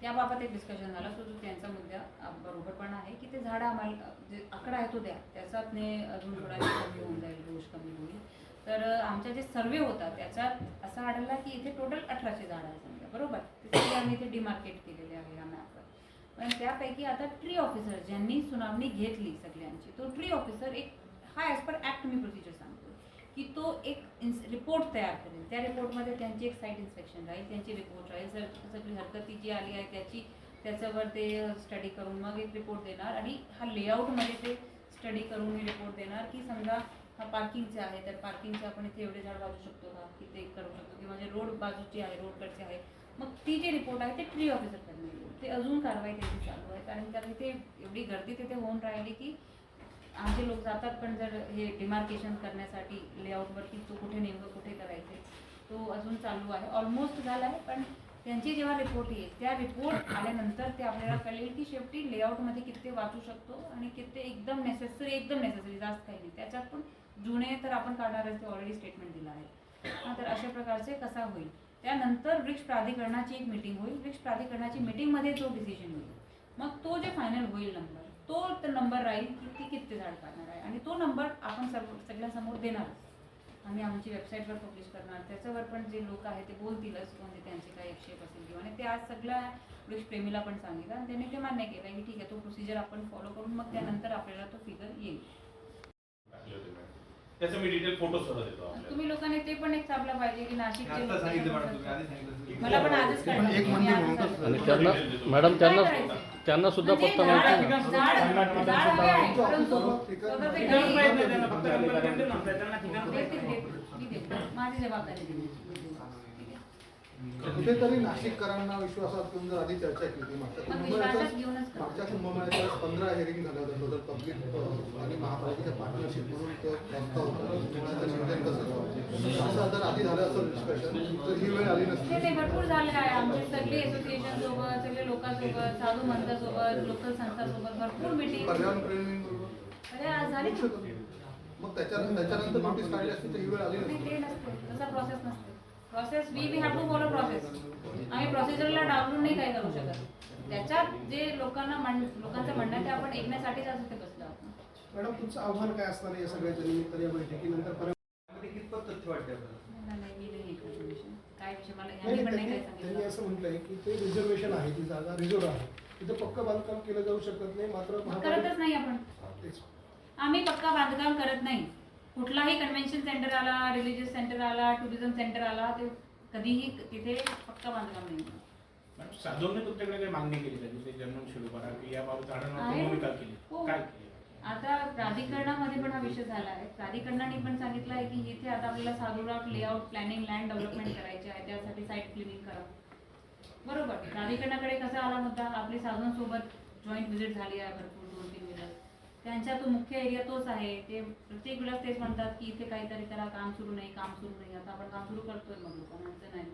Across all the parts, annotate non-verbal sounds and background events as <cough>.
त्याबाबत एक डिस्कशन झालं. तो जो त्यांचा मुद्दा बरोबर पण आहे की ते झाडं आम्हाला जे आकडा आहे तो द्या. त्याच्यात ने अजून थोडा कमी होऊन जाईल दोष कमी होईल. तर आमच्या आमचा जे सर्वे होता त्याच्यात असं आढळला की इथे टोटल अठराशे झाडं आहेत समजा. बरोबर? ते आम्ही इथे डिमार्केट केलेले आहे या मॅपवर पण त्यापैकी आता ट्री ऑफिसर ज्यांनी सुनावणी घेतली सगळ्यांची तो ट्री ऑफिसर एक हा ॲज पर ॲक्ट मी प्रोसिजर सांगतो की तो एक रिपोर्ट तयार करेल. त्या रिपोर्टमध्ये त्यांची एक साईट इन्स्पेक्शन राहील त्यांची रिपोर्ट राहील. सर सगळी हरकती जी आली आहे त्याची त्याच्यावर ते स्टडी करून मग एक रिपोर्ट देणार आणि हा लेआउटमध्ये ते स्टडी करून मी रिपोर्ट देणार की समजा हा पार्किंगचे आहे तर पार्किंगचे आपण इथे एवढे झाड लावू शकतो का? की ते करू शकतो. किंवा जे रोड बाजूची आहे रोडकडची आहे मग ती जी रिपोर्ट आहे ते ट्री ऑफिसरकडनं ते अजून कारवाई त्यांची चालू आहे. कारण कारण इथे एवढी गर्दी तिथे होऊन राहिली की आमचे लोक जातात पण जर हे डिमार्केशन करण्यासाठी लेआउटवरती तो कुठे नेमकं कुठे करायचे तो अजून चालू आहे. ऑलमोस्ट झाला आहे पण त्यांची जेव्हा रिपोर्ट येईल त्या रिपोर्ट आल्यानंतर ते आपल्याला कळेल की शेवटी लेआउटमध्ये किती वाचू शकतो आणि किती एकदम नेसेसरी एकदम नेसेसरी जास्त काही नाही त्याच्यात पण जुने तर आपण काढणारच ते ऑलरेडी स्टेटमेंट दिलं आहे. हा, तर अशा प्रकारचे कसा होईल? त्यानंतर वृक्ष प्राधिकरणाची एक मीटिंग होईल. वृक्ष प्राधिकरणाची मीटिंगमध्ये जो डिसिजन होईल. मग तो जे फायनल होईल नंबर तो नंबर राहील की ती किती झाड काढणार आहे. आणि तो नंबर आपण सर्व सगळ्यांसमोर देणारच आम्ही आमची वेबसाईटवर पब्लिश करणार. त्याच्यावर पण जे लोक आहेत ते बोलतीलच म्हणजे त्यांचे काही आक्षेप असेल किंवा आणि ते आज सगळ्या वृक्षप्रेमीला पण सांगितलं आणि त्यांनी ते मान्य केलं की ठीक आहे तो प्रोसिजर आपण फॉलो करून मग त्यानंतर आपल्याला तो फिगर येईल. त्याचं मी डिटेल फोटो सुद्धा देतो आपल्याला तुम्ही लोकांनी ते पण एक छापलं पाहिजे की नाशिकचे आता लोक सांगितलं मॅडम तुम्ही आधी सांगितलं मला पण आजच पण कळलं एक मी मंदिर आजच म्हणून आले. आणि त्यांना मॅडम त्यांना? त्यांना सुद्धा म्हणजे फक्त झाड- माहिती नाही. झाड- झाड हवे आहे, परंतु ठिकाण- स्वतःचे ठिकाण घरी- माहीत नाही त्यांना, फक्त नंबर त्यांनी म्हणताय, त्यांना ठिकाण माहीत देते, नाही. देते. मी देते. माझी जबाबदारी आहे. कुठेतरी नाशिककरांना विश्वासात घेऊन जर आधी चर्चा केली मागच्या मग कुंभमेळ्याच्या-. मागच्या पंधरा हेरिंग झाल्या होत्या टोटल पब्लिक आणि महापालिकेच्या पार्टनरशिप म्हणून तो प्रस्ताव होता. त्याचं नियोजन कसं. असं जर आधी झालं असं डिस्कशन तर ही वेळ आली नसती. नाही भरपूर झाले आहे आमचे सगळे असोसिएशन सोबत सगळे लोकांसोबत साधू मंथासोबत लोकल संस्थांसोबत भरपूर मिटिंग पर्यावरण प्रेमींबरोबर अरे आज झाली. मग त्याच्या त्याच्यानंतर नोटीस काढली असती तर ही वेळ आली ते नसते. तसा प्रोसेस नसते. Process we we have to follow process आम्ही प्रोसिजरला डावलून नाही काय करू शकत. त्याच्यात जे लोकांना म्हण लोकांचं म्हणणं आहे ते आपण ऐकण्यासाठीच आज इथे बसलो मॅडम तुमचं आव्हान काय असणार आहे या सगळ्याच्या निमित्ताने या बैठकीनंतर? परत कितपत तथ्य वाटते आपल्याला? तो त्यांनी असं म्हटलंय की ते रिझर्वेशन आहे ती जागा रिझर्व आहे. तिथं पक्क बांधकाम केलं जाऊ शकत नाही मात्र करतच नाही आपण. आम्ही पक्का बांधकाम करत नाही. कुठलाही कन्व्हेन्शन सेंटर आला रिलिजियस सेंटर आला टुरिझम सेंटर आला ते कधीही तिथे पक्का बांधकाम नाही. मॅडम, साधूंनी तुमच्याकडे काही मागणी केली का? जसे जन्म शेडू करा की याबाबत झाडांना आहे. भूमिका केली. हो. काय केली? आता प्राधिकरणामध्ये पण हा विषय झाला आहे. प्राधिकरणाने पण सांगितलं आहे की इथे आता आपल्याला साधूराव लेआउट प्लॅनिंग लँड डेव्हलपमेंट करायचे आहे. त्यासाठी साईट क्लिनिंग करा. बरोबर. प्राधिकरणाकडे कसा आला मुद्दा? आपली साधूंसोबत जॉईंट व्हिजिट झाली आहे भरपूर दोन तीन वेळा त्यांचा तो मुख्य एरिया तोच आहे. ते प्रत्येक वेळेस तेच म्हणतात की इथे काहीतरी करा काम सुरू नाही काम सुरू नाही. आता आपण काम सुरू करतोय मग लोकांना असं नाही.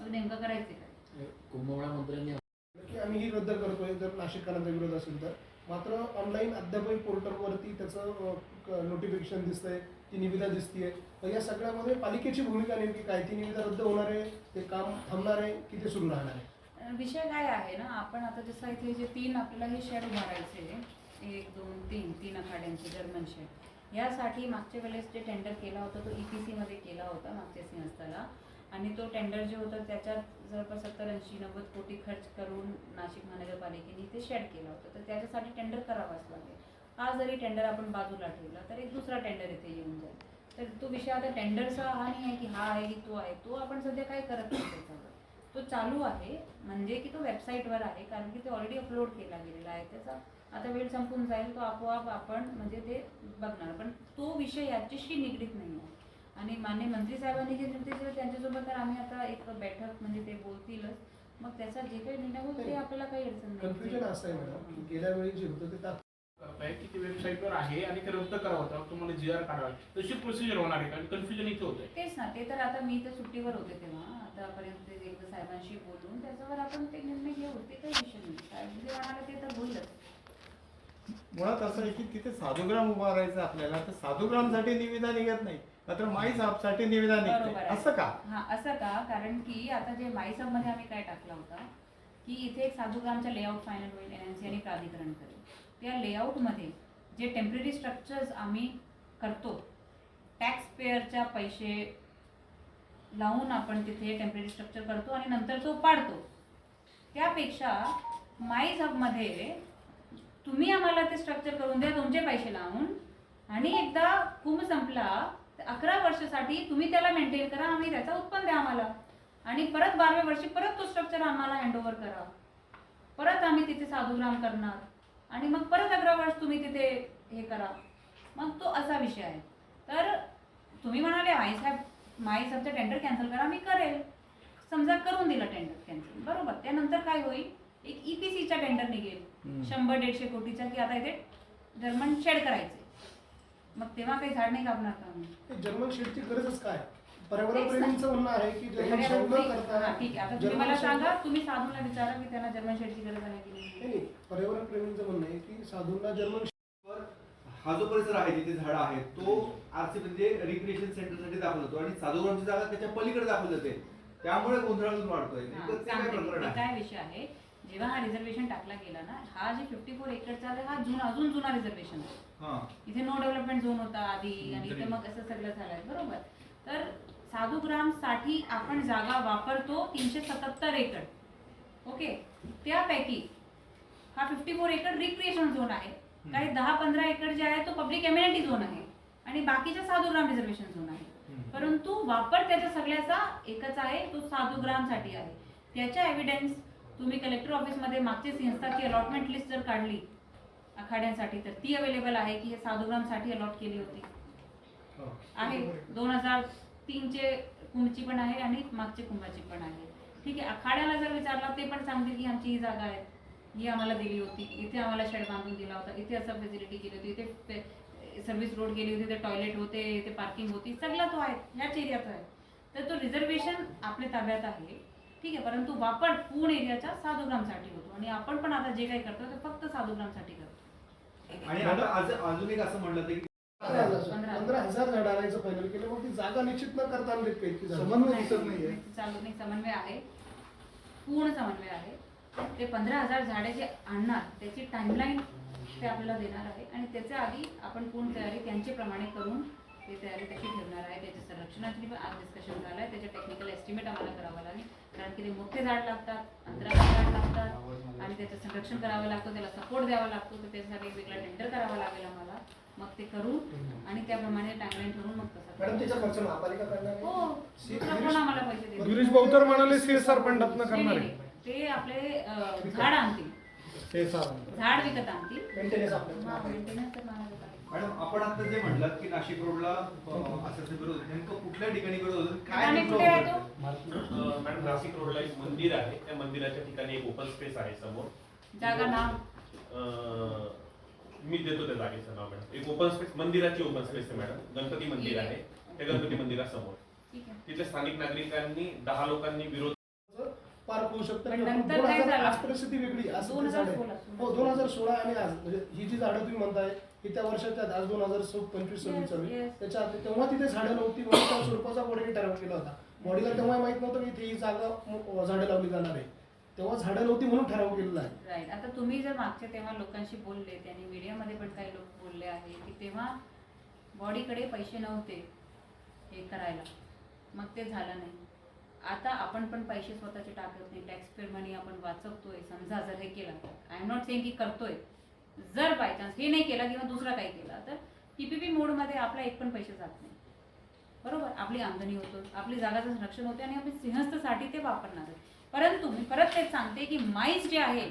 मग नेमकं करायचं काय? कुंभमेळा मंत्र्यांनी की आम्ही ही रद्द करतोय जर नाशिककरांचा विरोध असेल तर. मात्र ऑनलाईन अद्यापही पोर्टलवरती त्याचं नोटिफिकेशन दिसतंय ती निविदा दिसतीये. तर या सगळ्यामध्ये पालिकेची भूमिका नेमकी काय? ती निविदा रद्द होणार आहे ते काम थांबणार आहे की ते सुरू राहणार आहे? विषय काय आहे ना आपण आता जसं इथे जे तीन आपल्याला हे शेड उभारायचे एक दोन तीन तीन आखाड्यांचे जर्मन शेड यासाठी मागच्या वेळेस जे टेंडर केला होता तो ई पी सीमध्ये केला होता मागच्या सिंहस्थाला आणि तो टेंडर जे होता त्याच्यात जवळपास सत्तर ऐंशी नव्वद कोटी खर्च करून नाशिक महानगरपालिकेने ते शेड केला होता. तर त्याच्यासाठी टेंडर करावाच लागेल. हा जरी टेंडर आपण बाजूला ठेवला तर एक दुसरा टेंडर इथे येऊन जाईल. तर तो विषय आता टेंडरचा हा नाही आहे की हा आहे की तो आहे. तो आपण सध्या काय करत नाही त्याच्यावर? तो चालू आहे म्हणजे की तो वेबसाईटवर आहे कारण की ते ऑलरेडी अपलोड केला गेलेला आहे. त्याचा आता वेळ संपून जाईल तो आपोआप आपण म्हणजे ते बघणार. पण तो विषय याच्याशी निगडीत नाही आहे आणि मान्य मंत्री साहेबांनी जे निर्देश दिले त्यांच्यासोबत तर आम्ही आता एक बैठक म्हणजे ते बोलतीलच. मग त्याचा जे काही निर्णय होईल ते आपल्याला काही अडचण कन्फ्युजन असं आहे मॅडम की गेल्या वेळी जे होतं ते करताय की ते वेबसाईटवर आहे आणि ते रद्द करावं होतं तुम्हाला जी आर काढावा तशी प्रोसिजर होणार आहे कारण कन्फ्युजन इथे होतंय. तेच ना ते तर आता मी तर सुट्टीवर होते तेव्हा. आतापर्यंत एकदा साहेबांशी बोलून त्याच्यावर आपण ते निर्णय घेऊ ते काही विषय नाही. साहेब जे म्हणाले ते तर बोललंच. मुळात असं आहे की तिथे साधुग्राम उभा राहायचं आपल्याला तर साधुग्रामसाठी निविदा निघत नाही. मात्र माई साहेबसाठी निविदा बरोबर निघते आहे. असं का? हा असं का? कारण की आता जे माईसबमध्ये आम्ही काय टाकला होता की इथे एक साधूग्रामचा लेआउट फायनल होईल एन एन सी आणि प्राधिकरण करेल. त्या लेआउटमध्ये जे टेंपररी स्ट्रक्चर्स आम्ही करतो टॅक्स पेअरच्या पैसे लावून आपण तिथे टेम्परेरी स्ट्रक्चर करतो आणि नंतर तो पाडतो त्यापेक्षा माईज हबमध्ये तुम्ही आम्हाला ते स्ट्रक्चर करून द्या तुमचे पैसे लावून. आणि एकदा कुंभ संपला तर अकरा वर्षासाठी तुम्ही त्याला मेंटेन करा आम्ही त्याचा उत्पन्न द्या आम्हाला. आणि परत बाराव्या वर्षी परत तो स्ट्रक्चर आम्हाला हँडओव्हर करा. परत आम्ही तिथे साधूग्राम करणार. आणि मग परत अकरा वर्ष तुम्ही तिथे हे करा. मग तो असा विषय आहे. तर तुम्ही म्हणाले आईसाहेब माई साहेबचं टेंडर कॅन्सल करा मी करेल. समजा करून दिलं टेंडर कॅन्सल बरोबर. त्यानंतर काय होईल? एक E ईपीसीचा टेंडर निघेल. शंभर दीडशे कोटीचा की आता इथे जर्मन शेड करायचे. मग तेव्हा काही झाड नाही कापणार का जर्मन शेडची गरजच काय? पर्यावरण प्रेमींचं म्हणणं आहे की जर्मन शेड न करता ठीक आहे. आता तुम्ही जर्मन मला शेड- सांगा तुम्ही साधूला विचारा की त्यांना जर्मन शेडची गरज आहे की नाही, नाही नाही. पर्यावरण प्रेमींचं म्हणणं आहे की साधूंना जर्मन हा जो परिसर आहे जिथे झाडं आहेत तो आरसी म्हणजे रिक्रिएशन सेंटरसाठी दाखवला जातो. आणि साधूग्रामची जागा त्याच्या पलीकडे दाखवली जाते. त्यामुळे गोंधळ अजून वाढतोय नेमकं ते काय. प्रकरण आहे. विषय आहे? जेव्हा हा रिझर्वेशन टाकला गेला ना हा जे फिफ्टी फोर एकरचा आहे हा जुना अजून जुना रिझर्वेशन आहे. हा. इथे नो डेव्हलपमेंट झोन होता आधी आणि इथे मग असं सगळं झालंय. बरोबर? तर साधूग्रामसाठी आपण जागा वापरतो तीनशे सत्तर एकर. ओके? त्यापैकी हा fifty four acre recreation zone आहे. काही दहा पंधरा एकर जे आहे तो पब्लिक एम्युनिटी झोन आहे. आणि बाकीचा साधूग्राम रिझर्वेशन झोन आहे. परंतु वापर त्याच्या सगळ्याचा एकच आहे तो साधूग्रामसाठी आहे. त्याच्या एव्हिडन्स तुम्ही कलेक्टर ऑफिसमध्ये मागची संस्थाची अलॉटमेंट लिस्ट जर काढली आखाड्यांसाठी तर ती अवेलेबल आहे की हे साधूग्रामसाठी अलॉट केली होती. आहे. दोन हजार तीनचे कुंभची पण आहे आणि मागचे कुंभाची पण आहे. ठीक आहे आखाड्याला जर विचारला ते पण सांगतील की आमची ही जागा आहे. ही आम्हाला दिली होती. इथे आम्हाला शेड बांधून दिला होता. इथे असं फॅसिलिटी केली होती. इथे सर्व्हिस रोड गेली होती. इथे टॉयलेट होते इथे पार्किंग होती. सगळा तो आहे. ह्याच एरियाचा आहे. तर तो रिझर्वेशन आपल्या ताब्यात आहे. ठीक आहे. परंतु वापर पूर्ण एरियाच्या साधूग्रामसाठी होतो. आणि आपण पण आता जे काही करतो ते फक्त साधूग्रामसाठी करतो आणि अजून एक असं म्हणलं होतं की पंधरा हजार झाड आणायचं फायनल केलं. मग ती जागा निश्चित न करता? समन्वय दिसत नाहीये. चालू नाही समन्वय आहे. पूर्ण समन्वय आहे. ते पंधरा हजार झाडे जे आणणार त्याची टाइमलाईन ते आपल्याला देणार आहे. आणि त्याच्या आधी आपण पूर्ण तयारी त्यांच्याप्रमाणे करून ते तयारी त्याची ठेवणार आहे. त्याच्या संरक्षणाची पण आज डिस्कशन झालं आहे त्याचे टेक्निकल एस्टिमेट आम्हाला करावं लागेल. कारण की ते मोठे झाड लागतात अंतराळ झाड लागतात. आणि त्याचं संरक्षण करावं लागतं त्याला सपोर्ट द्यावा लागतो. तर त्याच्यासाठी एक वेगळा टेंडर करावा लागेल आम्हाला. मग ते करू आणि त्याप्रमाणे टाइमलाईन ठरवून मग तसं मॅडम करू. त्याचा खर्च महापालिका करणार आहे? हो. दुसरा आम्हाला पैसे देईल गिरीश भाऊ तर म्हणाले सीएसआर फंडातनं करणार आहे. ते आपले झाड आणतील. ते झाड विकत आणतील. मॅडम आपण आता जे म्हणलं की नाशिक रोडला असं विरोध नेमकं कुठल्या ठिकाणी विरोध होतो काय आणि नेमकं कुठे आहे होतं? तो अं, मॅडम नाशिक रोडला एक मंदिर आहे. त्या मंदिराच्या ठिकाणी एक ओपन स्पेस आहे समोर. जागा नाव? अं, मी देतो त्या जागेचं नाव मॅडम. एक ओपन स्पेस मंदिराची ओपन स्पेस आहे मॅडम. गणपती मंदिर आहे. त्या गणपती मंदिरासमोर. ठीक आहे. तिथे स्थानिक नागरिकांनी दहा लोकांनी विरोध पार्क होऊ शकतं पण नंतर दोन काय हजार झालं? आठ परिस्थिती वेगळी असं दोन हजार झाड. सोळा. हो दोन हजार सोळा आणि आज म्हणजे ही जी झाडं तुम्ही म्हणताय ही त्या वर्षाच्या आज दोन हजार सौ पंचवीस सव्वीस Yes, चालू आहे. yes. त्याच्या आधी तेव्हा तिथे झाडं नव्हती म्हणून त्या स्वरूपाचा बॉडीने ठराव केला होता बॉडीला तेव्हा माहीत नव्हतं की इथे ही जागा म- झाडं लावली जाणार आहे तेव्हा झाडं नव्हती म्हणून ठराव केलेला आहे राईट आता तुम्ही जर मागच्या तेव्हा लोकांशी बोलले आणि मीडियामध्ये पण काही लोक बोलले आहे की तेव्हा बॉडीकडे पैसे नव्हते हे करायला मग ते झालं नाही आता आपण पण पैसे स्वतःचे टाकत नाही. टॅक्स पेअर मनी आपण वाचवतोय. समजा जर हे केलं आय एम नॉट सेम की करतोय. जर बाय चान्स हे नाही केलं किंवा दुसरा काही केला तर पीपीपी मोडमध्ये आपला एक पण पैसे जात नाही. बरोबर? आपली आमदनी होतो आपली जागाचं संरक्षण होते आणि आपली सिंहस्थसाठी ते वापरणार आहे परंतु मी परत तेच सांगते की माईस जे आहे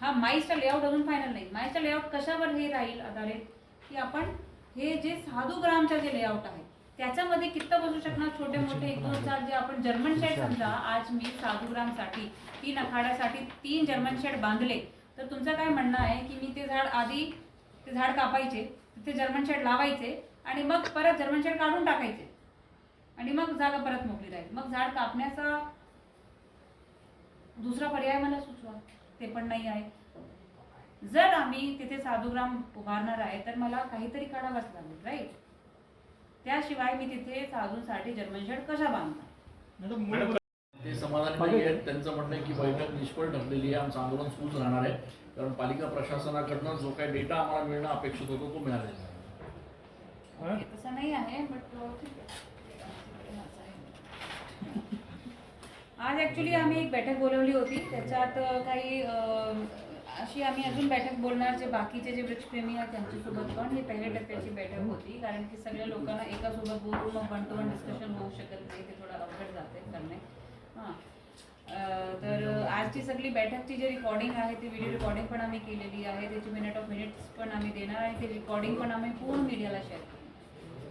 हा माईसचा लेआउट अजून फायनल नाही. माईसचा लेआउट कशावर हे राहील आधारित की आपण हे जे साधू ग्रामच्या जे लेआउट आहे त्याच्यामध्ये कित्त बसू शकणार? छोटे मोठे एक दोन चार जे आपण जर्मन शेड समजा आज मी साधू ग्रामसाठी तीन आखाड्यासाठी तीन जर्मन शेड बांधले. तर तुमचं काय म्हणणं आहे की मी ते झाड आधी ते झाड कापायचे तिथे जर्मन शेड लावायचे आणि मग परत जर्मन शेड काढून टाकायचे. आणि मग जागा परत मोकळी राहील मग झाड कापण्याचा दुसरा पर्याय मला सुचवा. ते पण नाही आहे. जर आम्ही तिथे साधूग्राम उभारणार आहे तर मला काहीतरी काढावंच लागेल राईट त्याशिवाय मी तिथे साधूंसाठी जर्मन शेड कशा मॅडम ते समाधानी नाही आहेत. त्यांचं म्हणणं आहे की बैठक निष्फळ ठरलेली आहे. आमचं आंदोलन सुरूच राहणार आहे. कारण पालिका प्रशासनाकडनं जो काही डेटा आम्हाला मिळणं अपेक्षित होतं तो मिळालेला आहे तसं नाही आहे बट ठीक आहे. आज ॲक्च्युली आम्ही एक बैठक बोलवली होती. त्याच्यात काही अशी आम्ही अजून बैठक बोलणार जे बाकीचे जे वृक्षप्रेमी आहेत त्यांच्यासोबत पण ही पहिल्या टप्प्याची बैठक होती कारण की सगळ्या लोकांना एकासोबत बोलून मग वन टू वन डिस्कशन होऊ शकत नाही ते थोडं अवघड जाते करणे. हां. तर आजची सगळी बैठकची जी रेकॉर्डिंग आहे ती व्हिडिओ रेकॉर्डिंग पण आम्ही केलेली आहे त्याची मिनिट ऑफ मिनिट्स पण आम्ही देणार आणि ते रेकॉर्डिंग पण आम्ही पूर्ण मीडियाला शेअर करू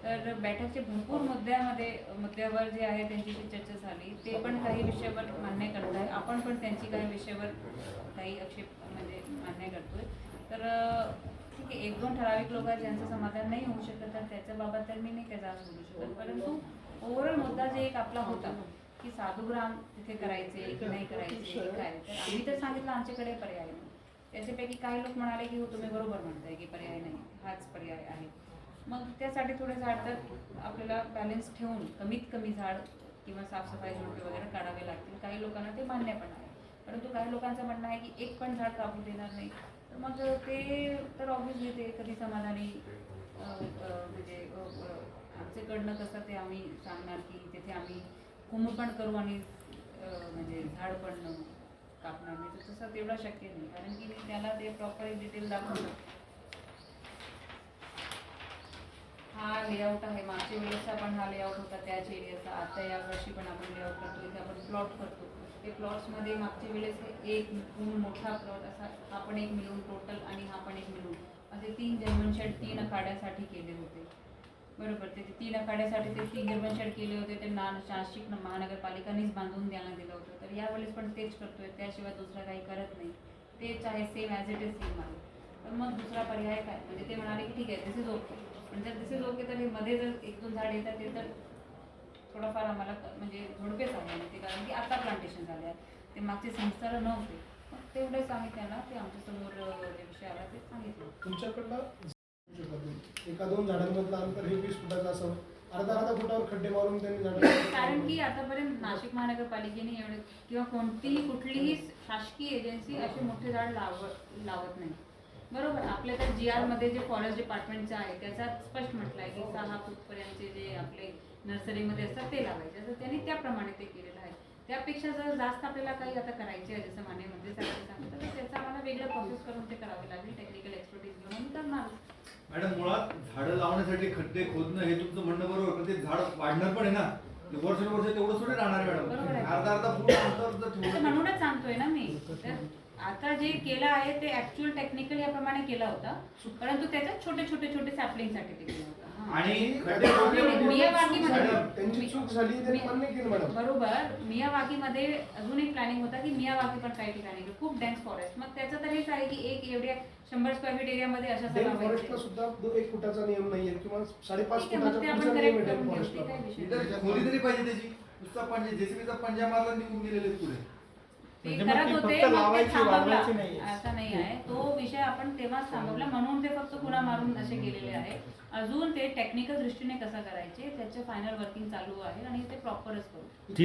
तर बैठकचे भरपूर मुद्द्यामध्ये मुद्द्यावर जे आहे त्यांच्याशी चर्चा झाली ते पण काही विषयावर मान्य करत आहे आपण पण त्यांची काही विषयावर काही आक्षेप म्हणजे मान्य करतोय. तर ठीक आहे एक दोन ठराविक लोक आहेत ज्यांचं समाधान नाही होऊ शकत तर त्याच्या बाबत तर मी नाही काय जास्त बोलू शकत. परंतु ओव्हरऑल मुद्दा जे एक आपला होता की साधुग्राम तिथे करायचे की नाही करायचे काय? तर आम्ही तर सांगितलं आमच्याकडे पर्याय नाही. त्याच्यापैकी काही लोक म्हणाले की हो तुम्ही बरोबर म्हणताय की पर्याय नाही. हाच पर्याय आहे. मग त्यासाठी थोडे झाड तर आपल्याला बॅलन्स ठेवून कमीत कमी झाड किंवा साफसफाई झुडपे वगैरे काढावे लागतील. काही लोकांना ते मान्य पण आहे. परंतु काही लोकांचं म्हणणं आहे की एक पण झाड कापू देणार नाही. तर मग ते तर ऑब्व्हियसली ते कधी समाधानी म्हणजे अ, आमच्याकडनं कसं ते आम्ही सांगणार की तिथे आम्ही कुंभपण करू आणि म्हणजे झाड पण कापणार नाही. तर तसं तेवढं शक्य नाही. कारण की मी त्याला ते प्रॉपर डिटेल दाखवलं. हा लेआउट आहे. मागच्या वेळेसचा पण हा लेआउट होता त्याच एरियाचा आता या वर्षी पण आपण लेआउट करतो. इथे आपण प्लॉट करतो. ते प्लॉट्समध्ये मागच्या वेळेस एक पूर्ण मोठा प्लॉट असा हा पण एक मिळून टोटल आणि हा पण एक मिळून. असे तीन जर्मन शेड तीन आखाड्यासाठी केले होते. बरोबर? ते तीन आखाड्यासाठी ते तीन जर्मन शेड केले होते. ते ना नाशिक महानगरपालिकांनीच बांधून द्यायला दिलं होतं. तर यावेळेस पण तेच करतोय. त्याशिवाय दुसरा काही करत नाही. तेच आहे same as it is same आहे. तर मग दुसरा पर्याय काय? म्हणजे ते म्हणाले की ठीक आहे दिस इज ओके पण जर दिस इज ओके तर हे मध्ये जर एक दोन झाड येतात ते तर थोडंफार आम्हाला म्हणजे झोडपेच आणि ते कारण की आता प्लांटेशन झाले आहे ते मागचे संस्थाला नव्हते. मग तेवढेच आम्ही त्यांना ते आमच्यासमोर जे विषय आला ते सांगितलं. तुमच्याकडनं एका दोन झाडांमधलं अंतर हे वीस फुटाचं असावं अर्धा अर्धा फुटावर खड्डे मारून त्यांनी झाडं <laughs> कारण की आतापर्यंत नाशिक महानगरपालिकेने एवढे किंवा कोणतीही कुठलीही शासकीय एजन्सी असे मोठे झाड लावत लावत नाही. बरोबर आपल्या तर जी आरमध्ये जे फॉरेस्ट डिपार्टमेंटचं आहे त्याच्यात स्पष्ट म्हटलं आहे की सहा फूटपर्यंतचे जे आपले नर्सरीमध्ये असतात ते लावायचे. तर त्यांनी त्याप्रमाणे ते केलेलं आहे. त्यापेक्षा जर जास्त आपल्याला काही आता करायचे आहे जसं मंत्री साहेब सांगतात तर त्याचं आम्हाला वेगळं प्रोसेस करून ते करावे लागेल टेक्निकल एक्सपर्टीज घेऊन आम्ही करणार मॅडम मुळात झाडं लावण्यासाठी खड्डे खोदणं हे तुमचं म्हणणं बरोबर पण ते झाड वाढणार पण आहे ना? ते वर्षानुवर्ष तेवढं थोडी राहणार मॅडम. अर्धा अर्धा फूट अंतर असं म्हणूनच सांगतोय ना मी. आता जे केलं आहे ते ऍक्च्युअल टेक्निकल याप्रमाणे केला होता परंतु त्याच्यात छोटे छोटे छोटे सॅपलिंगसाठी ते केलं होतं. हा. आणि खड्डे खोदले मियावाकीमध्ये- मॅडम, त्यांची चूक झाली त्यांनी मान्य केलं मॅडम. बरोबर. मियावाकीमध्ये अजून एक प्लॅनिंग होता की मियावाकी पण काही ठिकाणी आहे. खूप डेन्स फॉरेस्ट मग त्याचं तर हेच आहे की एक एवढ्या शंभर स्क्वेअर फीट एरियामध्ये अशा डेन सगळ्या फॉरेस्टला सुद्धा दो- एक फुटाचा नियम नाहीये किंवा साडेपाच ठीक आहे, मग ते फुटाचा आपण पुढचा नियम आहे करेक्ट डेन करून घेऊ. ते फॉरेस्टला काही विषय नाही. इथं खोली तरी पाहिजे त्याची. नुसता पंजे जेसीबीचा पंजा मारला निघून गेलेले पुढे. ते म्हणजे मग करत ती होते फक्त मग ते लावायची, थांबवला. वाढवायची नाहीये. असं नाही आहे. तो विषय आपण तेव्हाच थांबवला म्हणून ते फक्त खुणा मारून असे गेलेले आहे. अजून ते टेक्निकल दृष्टीने कसं करायचे त्याचे फायनल वर्किंग चालू आहे आणि ते प्रॉपरच करू.